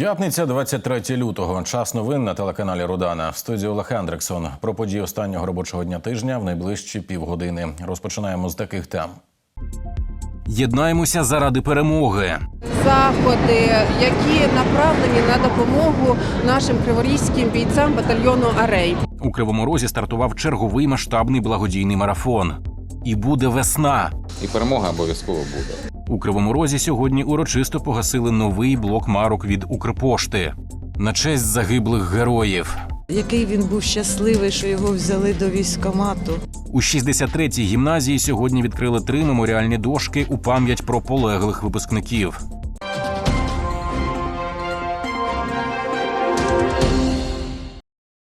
П'ятниця, 23 лютого. Час новин на телеканалі Рудана. В студії Олег Хендриксон. Про події останнього робочого дня тижня в найближчі півгодини. Розпочинаємо з таких тем. Єднаємося заради перемоги. заходи, які направлені на допомогу нашим криворізьким бійцям батальйону Арей. У Кривому Розі стартував черговий масштабний благодійний марафон. І буде весна. І перемога обов'язково буде. У Кривому Розі сьогодні урочисто погасили новий блок марок від Укрпошти на честь загиблих героїв. Який він був щасливий, що його взяли до військкомату. У 63-й гімназії сьогодні відкрили три меморіальні дошки у пам'ять про полеглих випускників.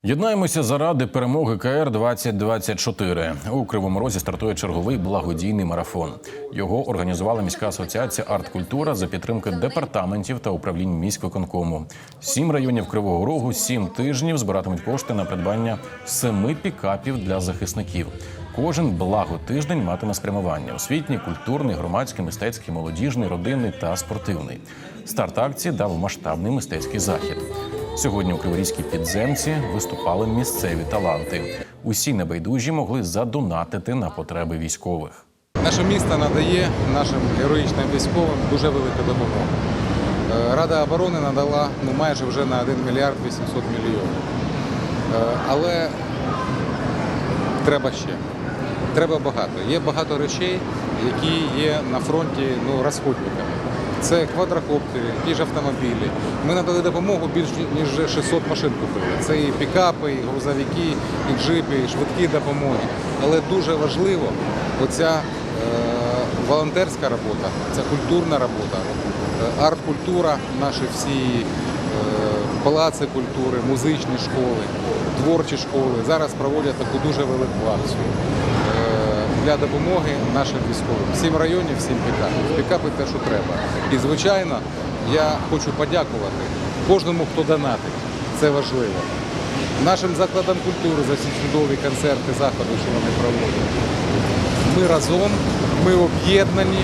Єднаємося заради перемоги КР 2024 У Кривому Розі стартує черговий благодійний марафон. Його організувала міська асоціація «Арткультура» за підтримки департаментів та управлінь міськвиконкому. Сім районів Кривого Рогу сім тижнів збиратимуть кошти на придбання семи пікапів для захисників. Кожен благотиждень матиме спрямування: освітній, культурний, громадський, мистецький, молодіжний, родинний та спортивний. Старт акції дав масштабний мистецький захід. Сьогодні у Криворізькій підземці виступали місцеві таланти. Усі небайдужі могли задонатити на потреби військових. Наше місто надає нашим героїчним військовим дуже велику допомогу. Е, Рада оборони надала ну, майже вже на 1 мільярд 800 мільйонів. Е, Але треба ще. Треба багато. Є багато речей, які є на фронті ну, розходниками. Це квадрокоптери, ті ж автомобілі. Ми надали допомогу більш ніж 600 машин купили. Це і пікапи, і грузовики, і джипи, і швидкі допомоги. Але дуже важливо оця е, волонтерська робота, ця культурна робота, е, арт-культура, наші всі е, палаци культури, музичні школи, творчі школи зараз проводять таку дуже велику акцію для допомоги нашим військовим. Всім районів, всім пікапів. Пікапи те, що треба. І звичайно, я хочу подякувати кожному, хто донатить. Це важливо. Нашим закладам культури за ці чудові концерти, заходи, що вони проводять. Ми разом, ми об'єднані.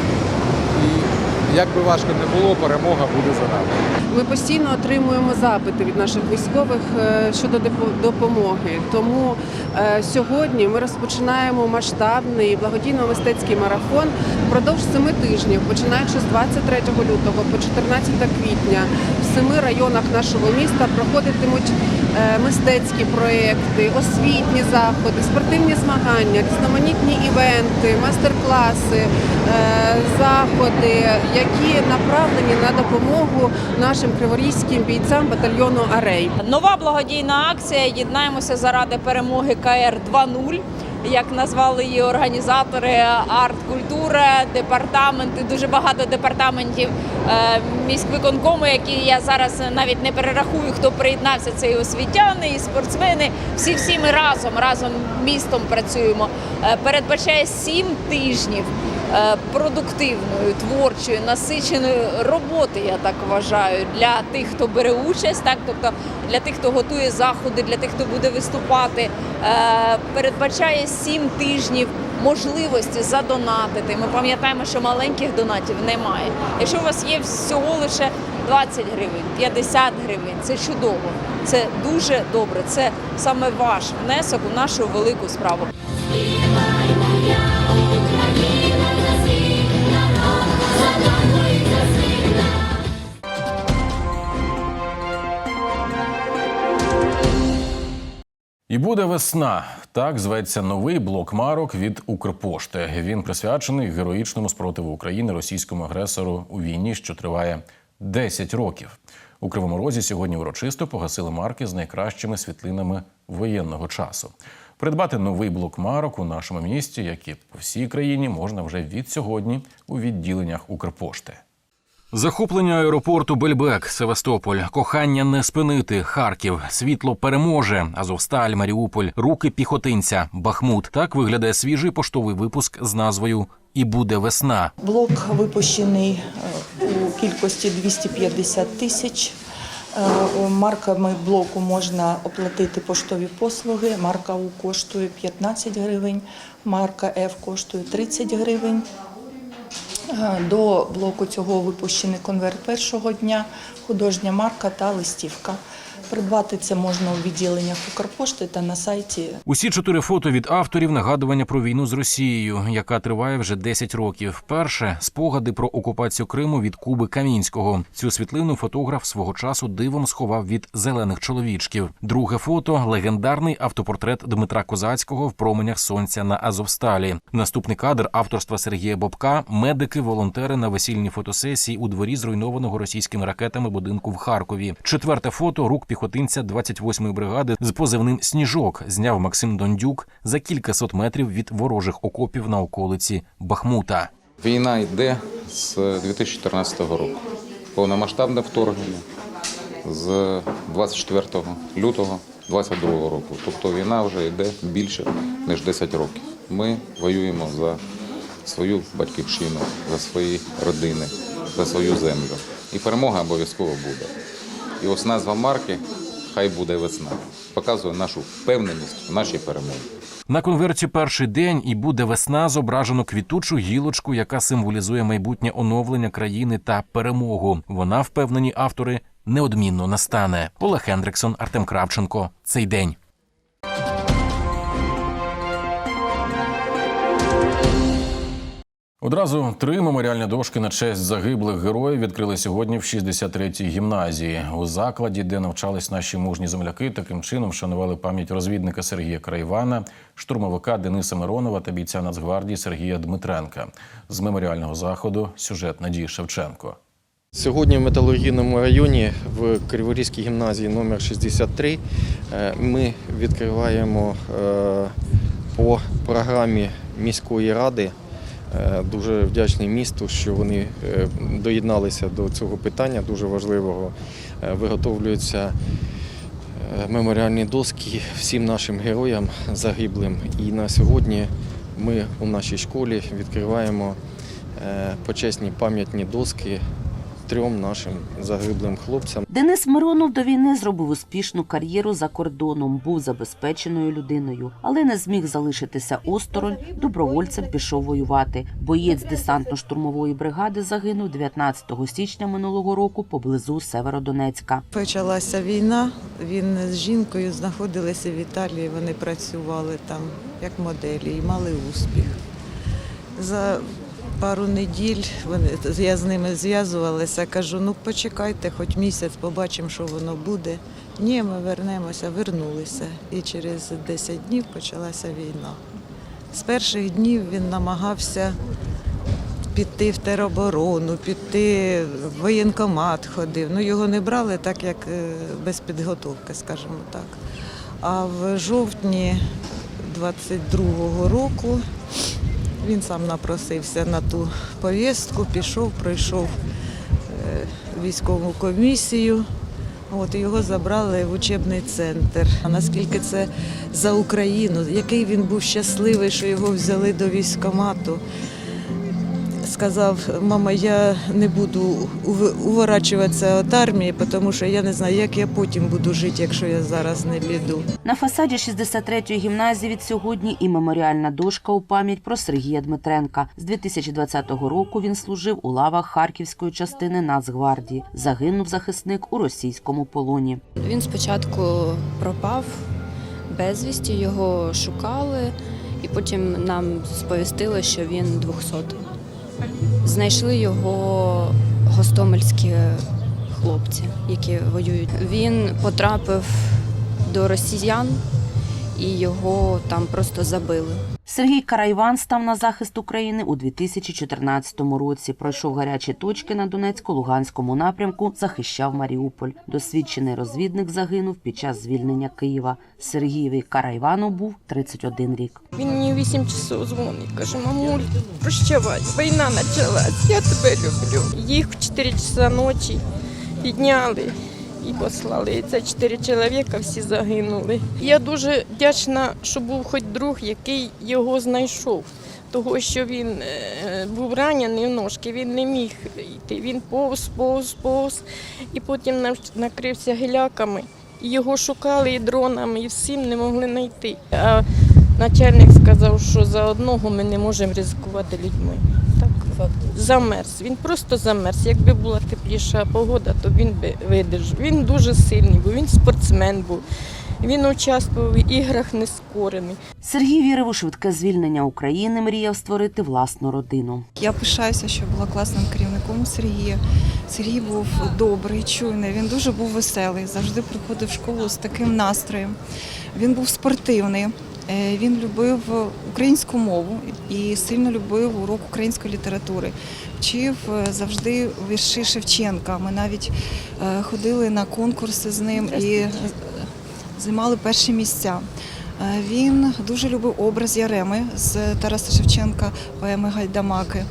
Як би важко не було, перемога буде за нами. Ми постійно отримуємо запити від наших військових е, щодо допомоги. Тому е, сьогодні ми розпочинаємо масштабний благодійно-мистецький марафон впродовж семи тижнів, починаючи з 23 лютого по 14 квітня. В семи районах нашого міста проходитимуть мистецькі проекти, освітні заходи, спортивні змагання, різноманітні івенти, майстер-класи, е, заходи, які направлені на допомогу нашим криворізьким бійцям батальйону Арей. Нова благодійна акція Єднаємося заради перемоги КР 2.0. Як назвали її організатори, арт-культура, департаменти, дуже багато департаментів е, міськвиконкому, які я зараз навіть не перерахую, хто приєднався. Це і освітяни, і спортсмени. Всі всі ми разом, разом містом працюємо. Е, передбачає сім тижнів е, продуктивної, творчої, насиченої роботи, я так вважаю, для тих, хто бере участь, так тобто для тих, хто готує заходи, для тих, хто буде виступати. Е, Передбачає сім тижнів можливості задонатити. Ми пам'ятаємо, що маленьких донатів немає. Якщо у вас є всього лише 20 гривень, 50 гривень, це чудово, це дуже добре. Це саме ваш внесок у нашу велику справу. І буде весна. Так зветься новий блок марок від Укрпошти. Він присвячений героїчному спротиву України російському агресору у війні, що триває 10 років. У Кривому Розі сьогодні урочисто погасили марки з найкращими світлинами воєнного часу. Придбати новий блок марок у нашому місті, як і по всій країні, можна вже від сьогодні у відділеннях Укрпошти. Захоплення аеропорту Бельбек, Севастополь, кохання не спинити, Харків, світло переможе, Азовсталь, Маріуполь, руки піхотинця, Бахмут. Так виглядає свіжий поштовий випуск з назвою І буде весна. Блок випущений е, у кількості 250 тисяч. Е, Марками блоку можна оплатити поштові послуги. Марка У коштує 15 гривень, марка Ф коштує 30 гривень. Е, До блоку цього випущений конверт першого дня, художня марка та листівка. Придбати це можна у відділеннях Укрпошти та на сайті Усі чотири фото від авторів нагадування про війну з Росією, яка триває вже 10 років. Перше спогади про окупацію Криму від Куби Камінського. Цю світлину фотограф свого часу дивом сховав від зелених чоловічків. Друге фото легендарний автопортрет Дмитра Козацького в променях сонця на Азовсталі. Наступний кадр авторства Сергія Бобка. Медики, волонтери на весільній фотосесії у дворі зруйнованого російськими ракетами будинку в Харкові. Четверте фото рук піхотинця 28-ї бригади з позивним Сніжок зняв Максим Дондюк за кількасот метрів від ворожих окопів на околиці Бахмута. Війна йде з 2014 року. Повномасштабне вторгнення з 24 лютого 2022 року. Тобто війна вже йде більше ніж 10 років. Ми воюємо за свою батьківщину, за свої родини, за свою землю. І перемога обов'язково буде. І ось назва марки Хай буде весна показує нашу впевненість в нашій перемозі. На конверті перший день і буде весна зображено квітучу гілочку, яка символізує майбутнє оновлення країни та перемогу. Вона, впевнені автори, неодмінно настане. Олег Хендриксон, Артем Кравченко. Цей день. Одразу три меморіальні дошки на честь загиблих героїв відкрили сьогодні в 63-й гімназії. У закладі, де навчались наші мужні земляки, таким чином вшанували пам'ять розвідника Сергія Крайвана, штурмовика Дениса Миронова та бійця Нацгвардії Сергія Дмитренка. З меморіального заходу сюжет Надії Шевченко. Сьогодні в металургійному районі в Криворізькій гімназії номер 63 е, ми відкриваємо е, по програмі міської ради. Е, Дуже вдячний місту, що вони е, доєдналися до цього питання, дуже важливого. Е, Виготовлюються меморіальні доски всім нашим героям загиблим. І на сьогодні ми у нашій школі відкриваємо почесні пам'ятні доски трьом нашим загиблим хлопцям. Денис Миронов до війни зробив успішну кар'єру за кордоном, був забезпеченою людиною, але не зміг залишитися осторонь. Добровольцем пішов воювати. Боєць десантно-штурмової бригади загинув 19 січня минулого року поблизу Северодонецька. Почалася війна. Він з жінкою знаходилися в Італії. Вони працювали там як моделі і мали успіх. За пару неділь я з ними зв'язувалася, кажу, ну почекайте, хоч місяць, побачимо, що воно буде. Ні, ми вернемося, вернулися. І через 10 днів почалася війна. З перших днів він намагався піти в тероборону, піти в воєнкомат ходив. Ну його не брали так, як е, без підготовки, скажімо так. А в жовтні 22-го року він сам напросився на ту повістку, пішов, пройшов е, військову комісію. От його забрали в учебний центр. А наскільки це за Україну, який він був щасливий, що його взяли до військкомату. Сказав, мама, я не буду ув- уворачуватися від армії, тому що я не знаю, як я потім буду жити, якщо я зараз не піду. На фасаді 63-ї гімназії від сьогодні і меморіальна дошка у пам'ять про Сергія Дмитренка. З 2020 року він служив у лавах Харківської частини Нацгвардії. Загинув захисник у російському полоні. Він спочатку пропав безвісті, його шукали, і потім нам сповістили, що він 200. Знайшли його гостомельські хлопці, які воюють. Він потрапив до росіян і його там просто забили. Сергій Карайван став на захист України у 2014 році. Пройшов гарячі точки на Донецько-Луганському напрямку, захищав Маріуполь. Досвідчений розвідник загинув під час звільнення Києва. Сергієві Карайвану був 31 рік. Він мені вісім часов дзвонить, каже, мамуль, прощавай, війна почалась, я тебе люблю. Їх в 4 часа ночі підняли і послали. І це чотири чоловіка всі загинули. Я дуже вдячна, що був хоч друг, який його знайшов. Того, що він е, був ранений в ножки, він не міг йти. Він повз, повз, повз, і потім накрився гіляками. Його шукали і дронами, і всім не могли знайти. А начальник сказав, що за одного ми не можемо ризикувати людьми. Замерз. Він просто замерз. Якби була тепліша погода, то він би видержав. Він дуже сильний був, він спортсмен був. Він участвував в іграх нескорених. Сергій вірив у швидке звільнення України, мріяв створити власну родину. Я пишаюся, що була класним керівником Сергія. Сергій був добрий, чуйний, він дуже був веселий, завжди приходив в школу з таким настроєм. Він був спортивний, він любив українську мову і сильно любив урок української літератури. Вчив е, завжди вірші Шевченка. Ми навіть е, ходили на конкурси з ним і е, займали перші місця. Е, Він дуже любив образ Яреми з Тараса Шевченка, поеми Гайдамаки.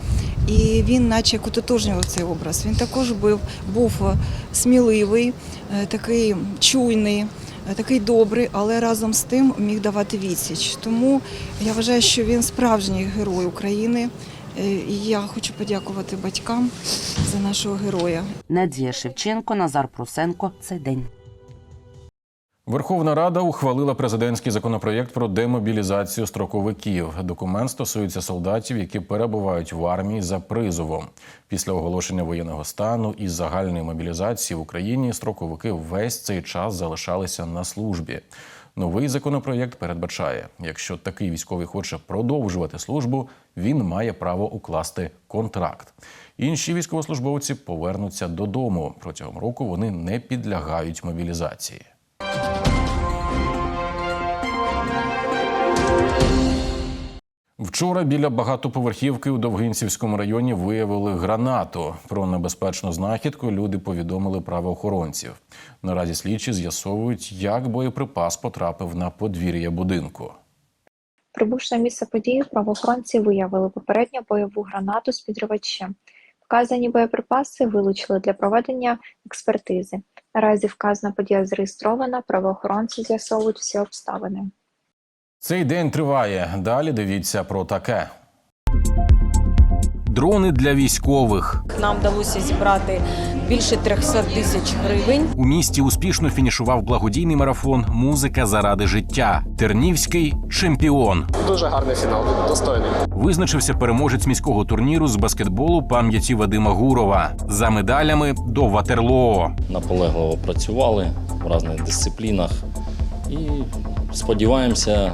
І він, наче як цей образ. Він також був, був е, сміливий, е, такий чуйний, е, такий добрий, але разом з тим міг давати відсіч. Тому я вважаю, що він справжній герой України. Е, І я хочу подякувати батькам за нашого героя. Надія Шевченко, Назар Прусенко. Цей день. Верховна Рада ухвалила президентський законопроєкт про демобілізацію строковиків. Документ стосується солдатів, які перебувають в армії за призовом. Після оголошення воєнного стану і загальної мобілізації в Україні строковики весь цей час залишалися на службі. Новий законопроєкт передбачає, якщо такий військовий хоче продовжувати службу, він має право укласти контракт. Інші військовослужбовці повернуться додому. Протягом року вони не підлягають мобілізації. Вчора біля багатоповерхівки у Довгинцівському районі виявили гранату. Про небезпечну знахідку люди повідомили правоохоронців. Наразі слідчі з'ясовують, як боєприпас потрапив на подвір'я будинку. Прибувши на місце події, правоохоронці виявили попередньо бойову гранату з підривачем. Вказані боєприпаси вилучили для проведення експертизи. Наразі вказана подія зареєстрована, правоохоронці з'ясовують всі обставини. Цей день триває. Далі дивіться про таке. Дрони для військових Нам вдалося зібрати більше 300 тисяч гривень. у місті успішно фінішував благодійний марафон Музика заради життя. Тернівський чемпіон. Дуже гарний фінал, достойний. Визначився переможець міського турніру з баскетболу пам'яті Вадима Гурова за медалями до Ватерлоо. Наполегливо працювали в різних дисциплінах і сподіваємося,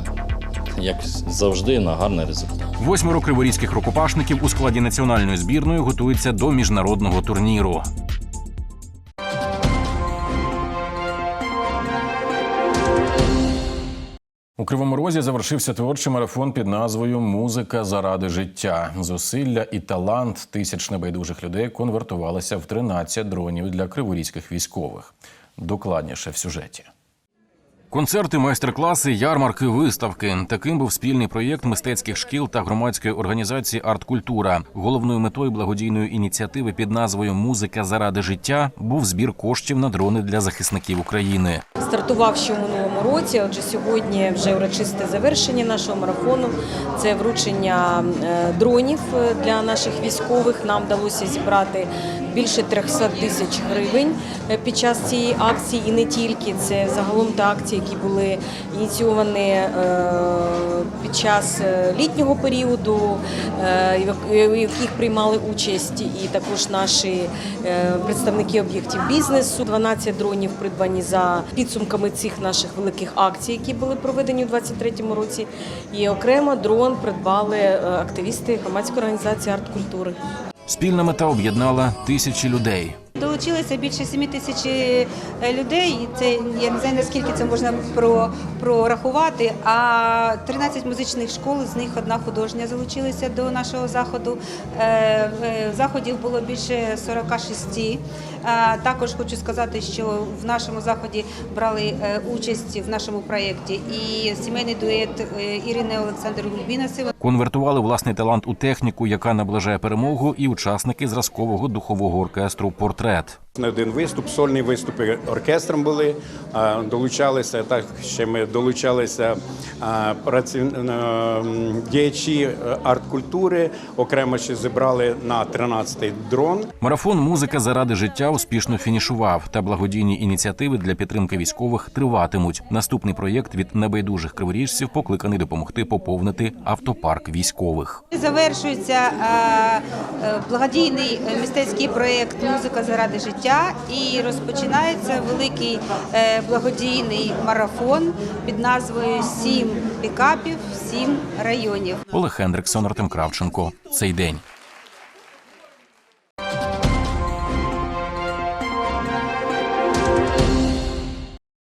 як завжди, на гарний результат. Восьмеро криворізьких рукопашників у складі національної збірної готуються до міжнародного турніру. У Кривому Розі завершився творчий марафон під назвою Музика заради життя. Зусилля і талант тисяч небайдужих людей конвертувалися в 13 дронів для криворізьких військових. Докладніше в сюжеті. Концерти, майстер-класи, ярмарки, виставки. Таким був спільний проєкт мистецьких шкіл та громадської організації Арткультура. Головною метою благодійної ініціативи під назвою Музика заради життя був збір коштів на дрони для захисників України. Стартував ще у минулому році. Отже, сьогодні вже урочисте завершення нашого марафону. Це вручення е, дронів е, для наших військових. Нам вдалося зібрати більше 300 тисяч гривень е, під час цієї акції, і не тільки це загалом та акції, які були ініційовані е, під час е, літнього періоду, в- яких приймали участь і також наші представники об'єктів бізнесу. 12 дронів придбані за підсумками цих наших великих акцій, які були проведені у 2023 році. І окремо дрон придбали активісти громадської організації арт-культури. Спільна мета об'єднала тисячі людей. Долучилося більше 7 тисяч е, людей. Це я не знаю наскільки це можна прорахувати. А 13 музичних школ, з них одна художня залучилися до нашого заходу. Е, е, Заходів було більше 46. Е, Також хочу сказати, що в нашому заході брали участь в нашому проєкті і сімейний дует Ірини Олександр Гульбіна. Конвертували власний талант у техніку, яка наближає перемогу, і учасники зразкового духового оркестру Портрет вперед. Не один виступ, сольні виступи оркестром були, долучалися так. Ще ми долучалися а, праці, е, діячі арт арт-культури. Окремо ще зібрали на 13-й дрон. Марафон Музика заради життя успішно фінішував, та благодійні ініціативи для підтримки військових триватимуть. Наступний проєкт від небайдужих криворіжців покликаний допомогти поповнити автопарк військових. Завершується е, е, благодійний е, мистецький проєкт Музика заради життя і розпочинається великий е, благодійний марафон під назвою Сім пікапів, сім районів. Олег Хендриксон, Артем Кравченко. Цей день.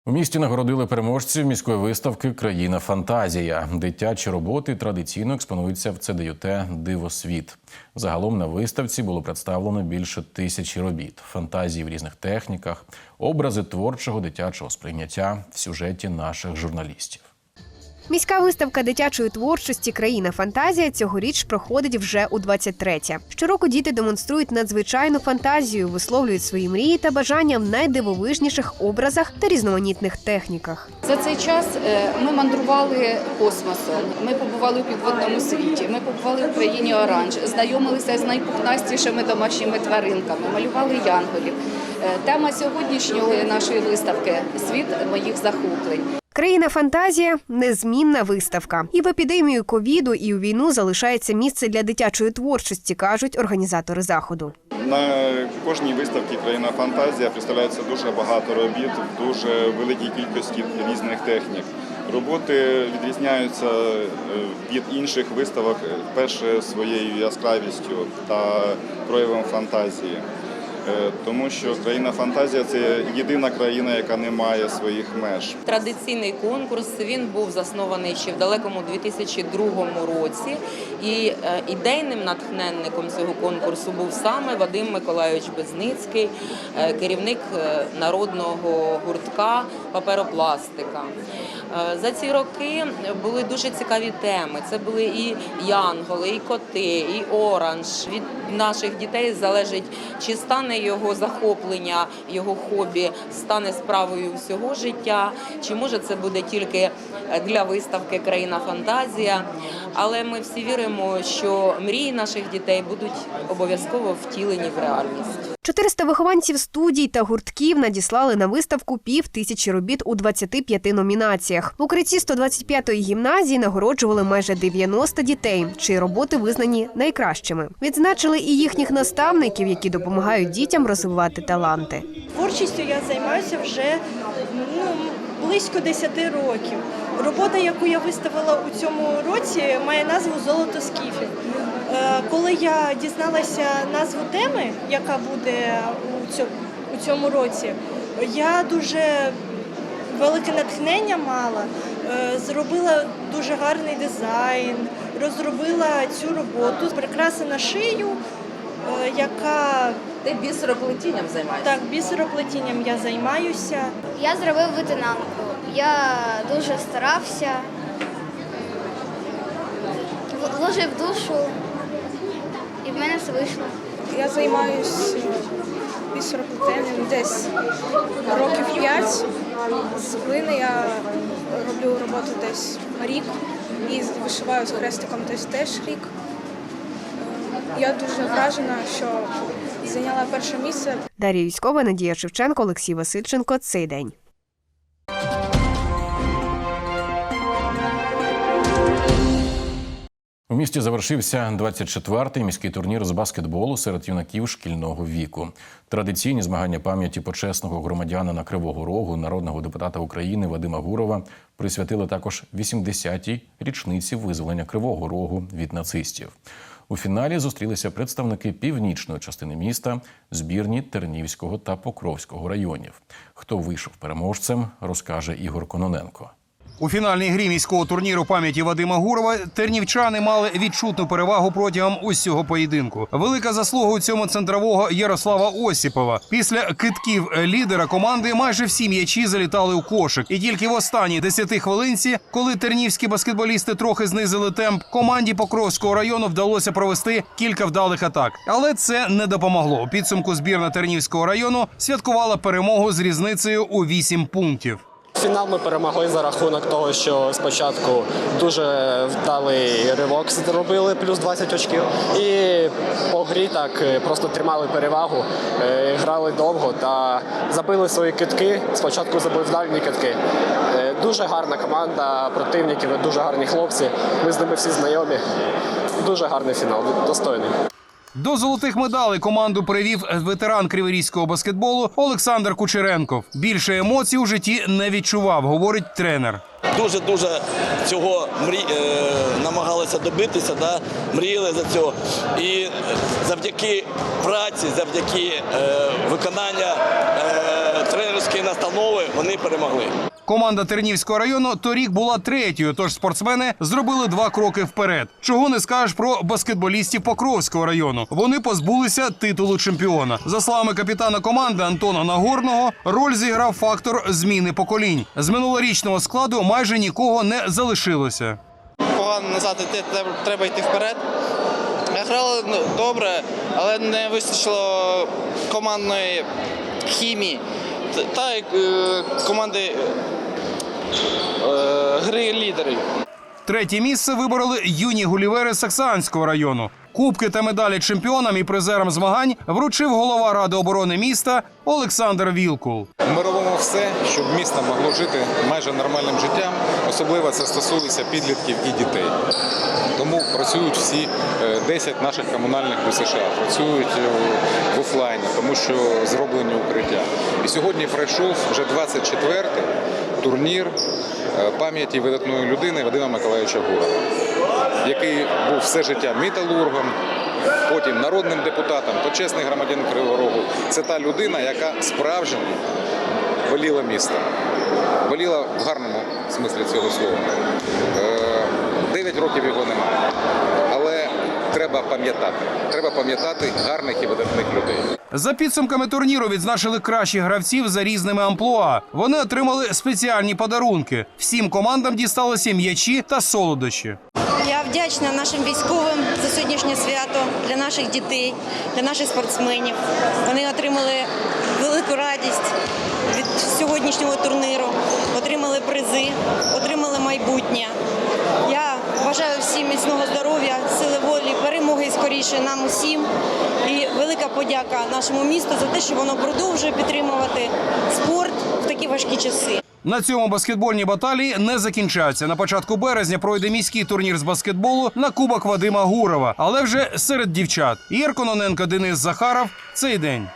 У місті нагородили переможців міської виставки Країна фантазія. Дитячі роботи традиційно експонуються в ЦДЮТ Дивосвіт. Загалом на виставці було представлено більше тисячі робіт, фантазії в різних техніках, образи творчого дитячого сприйняття в сюжеті наших журналістів. Міська виставка дитячої творчості Країна фантазія цьогоріч проходить вже у 23-тє. Щороку діти демонструють надзвичайну фантазію, висловлюють свої мрії та бажання в найдивовижніших образах та різноманітних техніках. За цей час е, ми мандрували космосом. Ми побували у підводному світі. Ми побували в країні Оранж, знайомилися з найпухнастішими домашніми тваринками, малювали янголів. Е, Тема сьогоднішньої нашої виставки світ моїх захоплень. Країна фантазія незмінна виставка. І в епідемію ковіду, і у війну залишається місце для дитячої творчості, кажуть організатори заходу. На кожній виставці Країна фантазія представляється дуже багато робіт дуже великій кількості різних технік. Роботи відрізняються е, від інших виставок е, перше своєю яскравістю та проявом фантазії. Е, Тому що країна фантазія це єдина країна, яка не має своїх меж. Традиційний конкурс він був заснований ще в далекому 2002 році, і е, ідейним натхненником цього конкурсу був саме Вадим Миколайович Безницький, е, керівник народного гуртка паперопластика. За ці роки були дуже цікаві теми. Це були і янголи, і коти, і оранж. Від наших дітей залежить, чи стане його захоплення, його хобі стане справою всього життя, чи може це буде тільки для виставки Країна фантазія. Але ми всі віримо, що мрії наших дітей будуть обов'язково втілені в реальність. 400 вихованців студій та гуртків надіслали на виставку пів тисячі робіт у 25 номінаціях. В укритті 125-ї гімназії нагороджували майже 90 дітей, чиї роботи визнані найкращими. Відзначили і їхніх наставників, які допомагають дітям розвивати таланти. Творчістю я займаюся вже ну, близько 10 років. Робота, яку я виставила у цьому році, має назву Золото скіфів. Е, Коли я дізналася назву теми, яка буде у цьому, році, я дуже велике натхнення мала, е, зробила дуже гарний дизайн, розробила цю роботу, прикраси на шию, е, яка Ти бісероплетінням займаєшся? так, бісероплетінням я займаюся. Я зробив витинанку. Я дуже старався, вложив душу, і в мене все вийшло. Я займаюся бісероплетенням десь років 5. З глини я роблю роботу десь рік і вишиваю з хрестиком десь теж рік. Я дуже вражена, що зайняла перше місце. Дар'я Юськова, Надія Шевченко, Олексій Васильченко. Цей день. У місті завершився 24-й міський турнір з баскетболу серед юнаків шкільного віку. Традиційні змагання пам'яті почесного громадянина Кривого Рогу, народного депутата України Вадима Гурова присвятили також 80-й річниці визволення Кривого Рогу від нацистів. У фіналі зустрілися представники північної частини міста, збірні Тернівського та Покровського районів. Хто вийшов переможцем, розкаже Ігор Кононенко. У фінальній грі міського турніру пам'яті Вадима Гурова тернівчани мали відчутну перевагу протягом усього поєдинку. Велика заслуга у цьому центрового Ярослава Осіпова. Після китків лідера команди майже всі м'ячі залітали у кошик. І тільки в останній 10 хвилинці, коли тернівські баскетболісти трохи знизили темп, команді Покровського району вдалося провести кілька вдалих атак. Але це не допомогло. У підсумку збірна Тернівського району святкувала перемогу з різницею у 8 пунктів. Фінал ми перемогли за рахунок того, що спочатку дуже вдалий ривок зробили, плюс 20 очків. І по грі так е, просто тримали перевагу, е, грали довго та забили свої китки. Спочатку забив дальні китки. Е, Дуже гарна команда противників, дуже гарні хлопці. Ми з ними всі знайомі. Дуже гарний фінал, достойний. До золотих медалей команду привів ветеран криворізького баскетболу Олександр Кучеренков. Більше емоцій у житті не відчував, говорить тренер. Дуже дуже цього мрі... е, намагалися добитися, да? мріяли за цього. І завдяки праці, завдяки е, виконання е, тренерської настанови вони перемогли. Команда Тернівського району торік була третьою, тож спортсмени зробили два кроки вперед. Чого не скажеш про баскетболістів Покровського району. Вони позбулися титулу чемпіона. За словами капітана команди Антона Нагорного, роль зіграв фактор зміни поколінь. З минулорічного складу майже нікого не залишилося. Погано назад йти, треба- йти вперед. Грали ну, добре, але не вистачило командної хімії та- е, команди е, гри лідерів. Третє місце вибороли юні гулівери Саксанського району. Кубки та медалі чемпіонам і призерам змагань вручив голова ради оборони міста Олександр Вілкул. Робимо все, щоб місто могло жити майже нормальним життям. Особливо це стосується підлітків і дітей. Тому працюють всі е, 10 наших комунальних ВСШ, працюють е, в офлайні, тому що зроблені укриття. І сьогодні пройшов вже 24-й турнір е, пам'яті видатної людини Вадима Миколаївича Гурова, який був все життя металургом, потім народним депутатом, почесний громадянин Кривого Рогу. Це та людина, яка справжньо боліла містом. Боліла в гарному смислі цього слова. Е, Дев'ять років його немає. Але треба пам'ятати. Треба пам'ятати гарних і видатних людей. За підсумками турніру відзначили кращих гравців за різними амплуа. Вони отримали спеціальні подарунки. Всім командам дісталося м'ячі та солодощі. Вдячна нашим військовим за сьогоднішнє свято для наших дітей, для наших спортсменів. Вони отримали велику радість від сьогоднішнього турніру, отримали призи, отримали майбутнє. Я бажаю всім міцного здоров'я, сили волі, перемоги скоріше нам усім. І велика подяка нашому місту за те, що воно продовжує підтримувати спорт в такі важкі часи. На цьому баскетбольні баталії не закінчаться. На початку березня пройде міський турнір з баскетболу на кубок Вадима Гурова, але вже серед дівчат. Ір Кононенко, Денис Захаров. Цей день.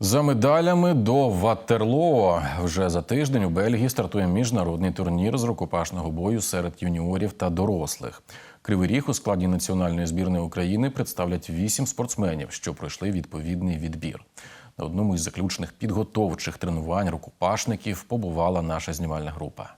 За медалями до Ватерлоо вже за тиждень у Бельгії стартує міжнародний турнір з рукопашного бою серед юніорів та дорослих. Кривий ріг у складі національної збірної України представлять вісім спортсменів, що пройшли відповідний відбір. На одному із заключних підготовчих тренувань рукопашників побувала наша знімальна група.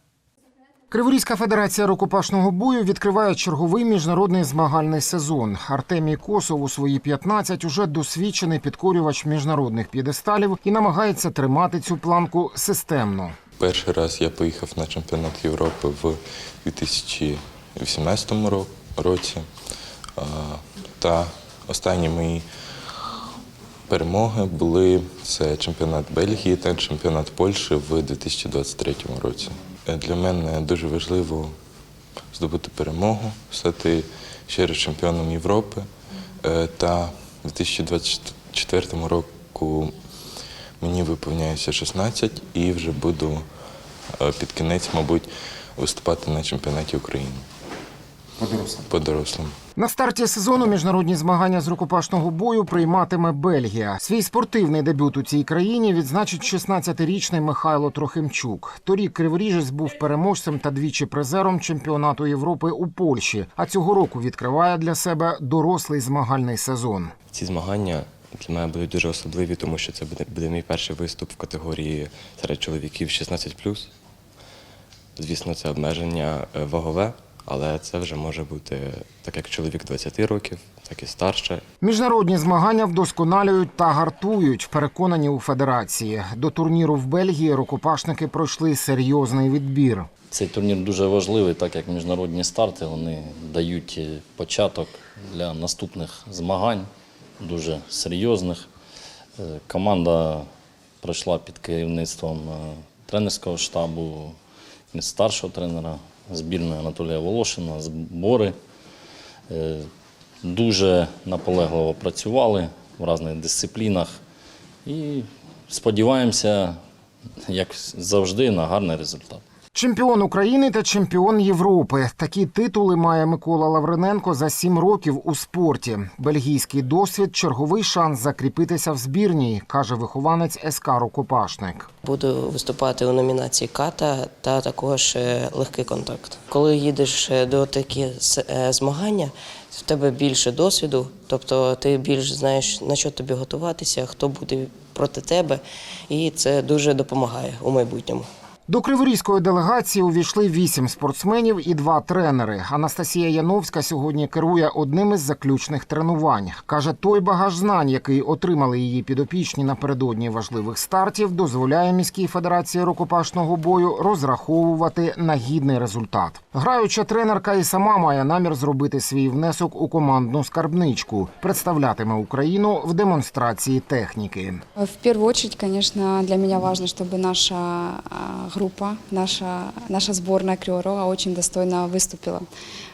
Криворізька федерація рукопашного бою відкриває черговий міжнародний змагальний сезон. Артемій Косов у свої 15 уже досвідчений підкорювач міжнародних п'єдесталів і намагається тримати цю планку системно. Перший раз я поїхав на чемпіонат Європи в 2018 році. Та останні мої перемоги були це чемпіонат Бельгії та чемпіонат Польщі в 2023 році. Е, Для мене дуже важливо здобути перемогу, стати ще раз чемпіоном Європи. Е, Та в 2024 року мені виповняється 16 і вже буду е, під кінець, мабуть, виступати на чемпіонаті України. По дорослим. По дорослим. На старті сезону міжнародні змагання з рукопашного бою прийматиме Бельгія. Свій спортивний дебют у цій країні відзначить 16-річний Михайло Трохимчук. Торік Криворіжець був переможцем та двічі призером чемпіонату Європи у Польщі. А цього року відкриває для себе дорослий змагальний сезон. Ці змагання для мене будуть дуже особливі, тому що це буде, мій перший виступ в категорії серед чоловіків 16 Звісно, це обмеження е, вагове, але це вже може бути так як чоловік 20 років, так і старше. Міжнародні змагання вдосконалюють та гартують, переконані у федерації. До турніру в Бельгії рукопашники пройшли серйозний відбір. Цей турнір дуже важливий, так як міжнародні старти вони дають початок для наступних змагань, дуже серйозних. Е, Команда пройшла під керівництвом е, тренерського штабу, і старшого тренера збірної Анатолія Волошина, збори. Е, Дуже наполегливо працювали в різних дисциплінах і сподіваємося, як завжди, на гарний результат. Чемпіон України та чемпіон Європи. Такі титули має Микола Лавриненко за сім років у спорті. Бельгійський досвід черговий шанс закріпитися в збірній, каже вихованець СК Рукопашник. Буду виступати у номінації ката та також е, легкий контакт. Коли їдеш е, до такі с- е, змагання, в тебе більше досвіду, тобто ти більш знаєш на що тобі готуватися, хто буде проти тебе, і це дуже допомагає у майбутньому. До криворізької делегації увійшли вісім спортсменів і два тренери. Анастасія Яновська сьогодні керує одним із заключних тренувань. каже, той багаж знань, який отримали її підопічні напередодні важливих стартів, дозволяє міській федерації рукопашного бою розраховувати на гідний результат. Граюча тренерка і сама має намір зробити свій внесок у командну скарбничку. Представлятиме Україну в демонстрації техніки. В первую очередь, конечно, для меня важно, чтобы наша а, группа, наша, наша сборная Криворога очень достойно выступила.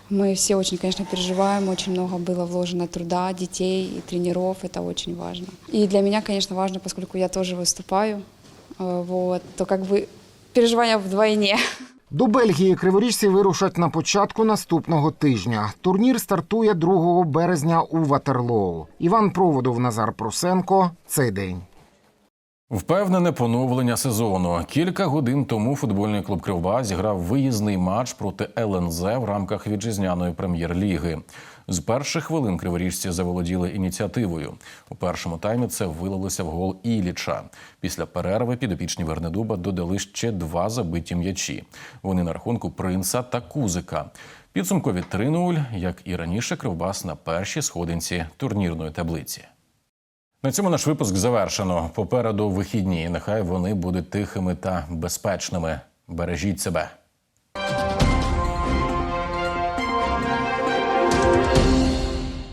Мы все очень, конечно, переживаем, очень много было вложено труда, детей и тренеров, это очень важно. И для меня, конечно, важно, поскольку я тоже выступаю, э, вот, то как бы переживания вдвойне. До Бельгії криворіжці вирушать на початку наступного тижня. Турнір стартує 2 березня у Ватерлоу. Іван Проводов, Назар Просенко. Цей день. Впевнене поновлення сезону. Кілька годин тому футбольний клуб Кривба зіграв виїзний матч проти ЛНЗ в рамках вітчизняної прем'єр-ліги. З перших хвилин криворіжці заволоділи ініціативою. У першому таймі це вилилося в гол Іліча. Після перерви підопічні Вернедуба додали ще два забиті м'ячі. Вони на рахунку принца та кузика. Підсумкові 3-0, як і раніше, Кривбас на першій сходинці турнірної таблиці. На цьому наш випуск завершено. Попереду вихідні. Нехай вони будуть тихими та безпечними. Бережіть себе.